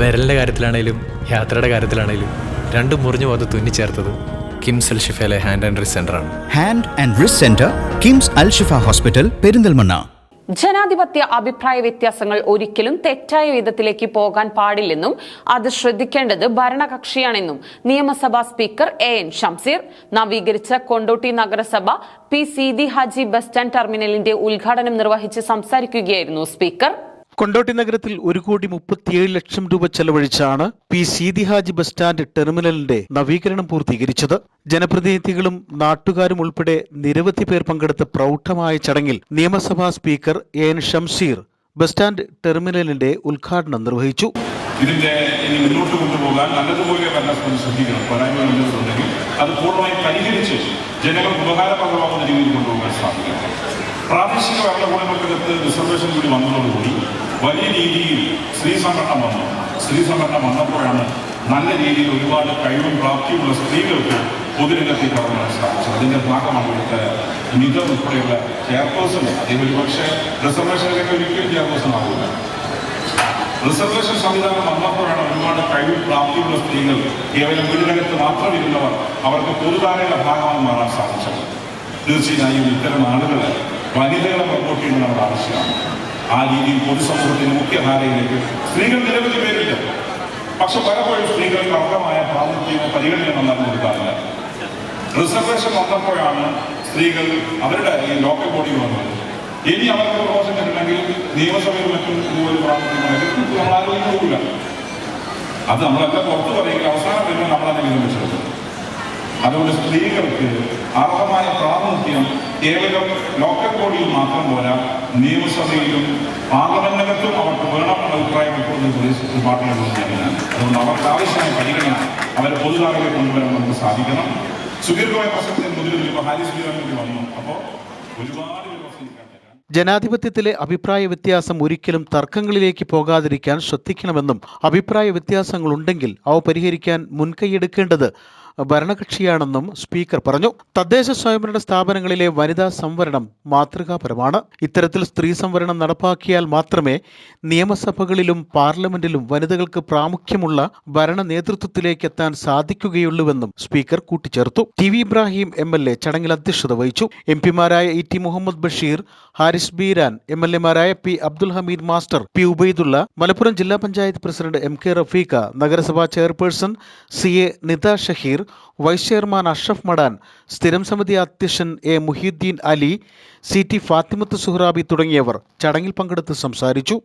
വിരലിന്റെ കാര്യത്തിലാണേലും യാത്രയുടെ കാര്യത്തിലാണേലും രണ്ടും മുറിഞ്ഞു പോകാതെ തുന്നിച്ചേർത്തത് കിംസ് അൽ ഷിഫയിലെ ഹാൻഡ് ആൻഡ് റിസ് ആണ്. Hand and wrist centre KIMS Al Shifa hospital Perinthalmanna. ജനാധിപത്യ അഭിപ്രായ വ്യത്യാസങ്ങൾ ഒരിക്കലും തെറ്റായ വിധത്തിലേക്ക് പോകാൻ പാടില്ലെന്നും അത് ശ്രദ്ധിക്കേണ്ടത് ഭരണകക്ഷിയാണെന്നും നിയമസഭാ സ്പീക്കർ എ എൻ ഷംസീർ നവീകരിച്ച കൊണ്ടോട്ടി നഗരസഭ P Seethi Haji bus stand ടെർമിനലിന്റെ ഉദ്ഘാടനം നിർവഹിച്ച് സംസാരിക്കുകയായിരുന്നു സ്പീക്കർ. കൊണ്ടോട്ടി നഗരത്തിൽ ഒരു കോടി മുപ്പത്തിയേഴ് ലക്ഷം രൂപ ചെലവഴിച്ചാണ് P Seethi Haji bus stand ടെർമിനലിന്റെ നവീകരണം പൂർത്തീകരിച്ചത്. ജനപ്രതിനിധികളും നാട്ടുകാരും ഉൾപ്പെടെ നിരവധി പേർ പങ്കെടുത്ത പ്രൗഢമായ ചടങ്ങിൽ നിയമസഭാ speaker N Shamseer bus stand ടെർമിനലിന്റെ ഉദ്ഘാടനം നിർവഹിച്ചു. ഇതിന്റെ ഇനി മുന്നോട്ട് കൊണ്ടുപോകാൻ നല്ലതുപോലെ ഭരണകൂടം ശ്രദ്ധിക്കണം ഉണ്ടെന്നുണ്ടെങ്കിൽ അത് പൂർണമായി പരിഹരിച്ച് ജനങ്ങൾക്ക് ഉപകാരപ്രദമാകുന്ന രീതിയിൽ കൊണ്ടുപോകാൻ സാധിക്കണം പ്രാദേശിക ഭരണകൂടങ്ങൾക്കകത്ത് റിസർവേഷൻ കൂടി വന്നതോടുകൂടി വലിയ രീതിയിൽ സ്ത്രീ സംവരണം വന്നു സ്ത്രീ സംവരണം വന്നപ്പോഴാണ് നല്ല രീതിയിൽ ഒരുപാട് കഴിവും പ്രാപ്തിയുമുള്ള സ്ത്രീകൾക്ക് പൊതുരംഗത്തേക്ക് ഇറങ്ങാൻ സാധിച്ചത്. അതിന്റെ ഭാഗമാണ് ഇവിടുത്തെ നിത ഉൾപ്പെടെയുള്ള ചെയർപേഴ്സൺ. അദ്ദേഹം ഒരുപക്ഷെ റിസർവേഷനിലൊക്കെ ഒരിക്കലും ചെയർപേഴ്സൺ ആകില്ല റിസർവേഷൻ സംവിധാനം വന്നപ്പോഴാണ് ഒരുപാട് കഴിവ് പ്രാപ്തിയുള്ള സ്ത്രീകൾ കേവലം വീടിനകത്ത് മാത്രം ഇരുന്നവർ അവർക്ക് പൊതുധാരയുടെ ഭാഗമായി മാറാൻ സാധിച്ചത്. തീർച്ചയായും ഇത്തരം ആളുകൾ വനിതകളെ പ്രൊമോട്ട് ചെയ്യുന്നത് നമ്മുടെ ആവശ്യമാണ്. ആ രീതിയിൽ പൊതുസമൂഹത്തിന്റെ മുഖ്യധാരയിലേക്ക് സ്ത്രീകൾ നിരവധി പേരില്ല പക്ഷെ പലപ്പോഴും സ്ത്രീകൾക്ക് അർഹമായ പ്രാമുഖ്യമോ പരിഗണനയോ നൽകി കൊടുക്കാറില്ല റിസർവേഷൻ വന്നപ്പോഴാണ് സ്ത്രീകൾ അവരുടെ ഈ ലോക്കൽ ബോഡി വന്നത്. ഇനി അവർക്ക് പ്രമോഷൻ കിട്ടണമെങ്കിൽ നിയമസഭയിൽ മറ്റും ഇതുപോലെ പ്രാമുഖ്യം നമ്മൾ നമ്മൾ പോകില്ല അത് നമ്മളെല്ലാം പുറത്തു പറയുമെങ്കിൽ അവസാനം വരുമ്പോൾ നമ്മളതിനെ വിരമിച്ചത് അതുകൊണ്ട് സ്ത്രീകൾക്ക് കേവലം ലോക്കൽ ബോഡിയിൽ മാത്രം പോരാ നിയമസഭയിലും പാർലമെന്റിനകത്തും അവർക്ക് വേണമെന്ന അഭിപ്രായം ഇപ്പോൾ പ്രദേശത്ത് പാർട്ടികളുണ്ട് അതുകൊണ്ട് അവർക്ക് ആവശ്യമായ പരിഗണന അവരെ പൊതുതാളിലേക്ക് കൊണ്ടുവരാൻ നമുക്ക് സാധിക്കണം. സുദീർഘമായ പ്രശ്നത്തിൽ മുതിർന്ന ഇപ്പോൾ ഹാരിസ് ബീരാൻ കൂടി വന്നു. അപ്പോൾ ഒരുപാട് ജനാധിപത്യത്തിലെ അഭിപ്രായ വ്യത്യാസം ഒരിക്കലും തർക്കങ്ങളിലേക്ക് പോകാതിരിക്കാൻ ശ്രദ്ധിക്കണമെന്നും അഭിപ്രായ വ്യത്യാസങ്ങളുണ്ടെങ്കിൽ അവ പരിഹരിക്കാൻ മുൻകൈയെടുക്കേണ്ടത് ഭരണകക്ഷിയാണെന്നും സ്പീക്കർ പറഞ്ഞു. തദ്ദേശ സ്വയംഭരണ സ്ഥാപനങ്ങളിലെ വനിതാ സംവരണം മാതൃകാപരമാണ്. ഇത്തരത്തിൽ സ്ത്രീ സംവരണം നടപ്പാക്കിയാൽ മാത്രമേ നിയമസഭകളിലും പാർലമെന്റിലും വനിതകൾക്ക് പ്രാമുഖ്യമുള്ള ഭരണ നേതൃത്വത്തിലേക്ക് എത്താൻ സാധിക്കുകയുള്ളൂവെന്നും സ്പീക്കർ കൂട്ടിച്ചേർത്തു. T V Ibrahim M L A ചടങ്ങിൽ അധ്യക്ഷത വഹിച്ചു. M പിമാരായ E T Muhammad Basheer Haris Beeran M L എമാരായ P Abdul Hameed master P Ubaidulla Malappuram ജില്ലാ panchayat president M K Rafeeqa നഗരസഭാ chairperson C A Nitha Shaheer vice chairman Ashraf Madan സ്ഥിരം സമിതി അധ്യക്ഷൻ A Muhiyuddin Ali C T Fathimath Suhrabi തുടങ്ങിയവർ ചടങ്ങിൽ പങ്കെടുത്ത് സംസാരിച്ചു.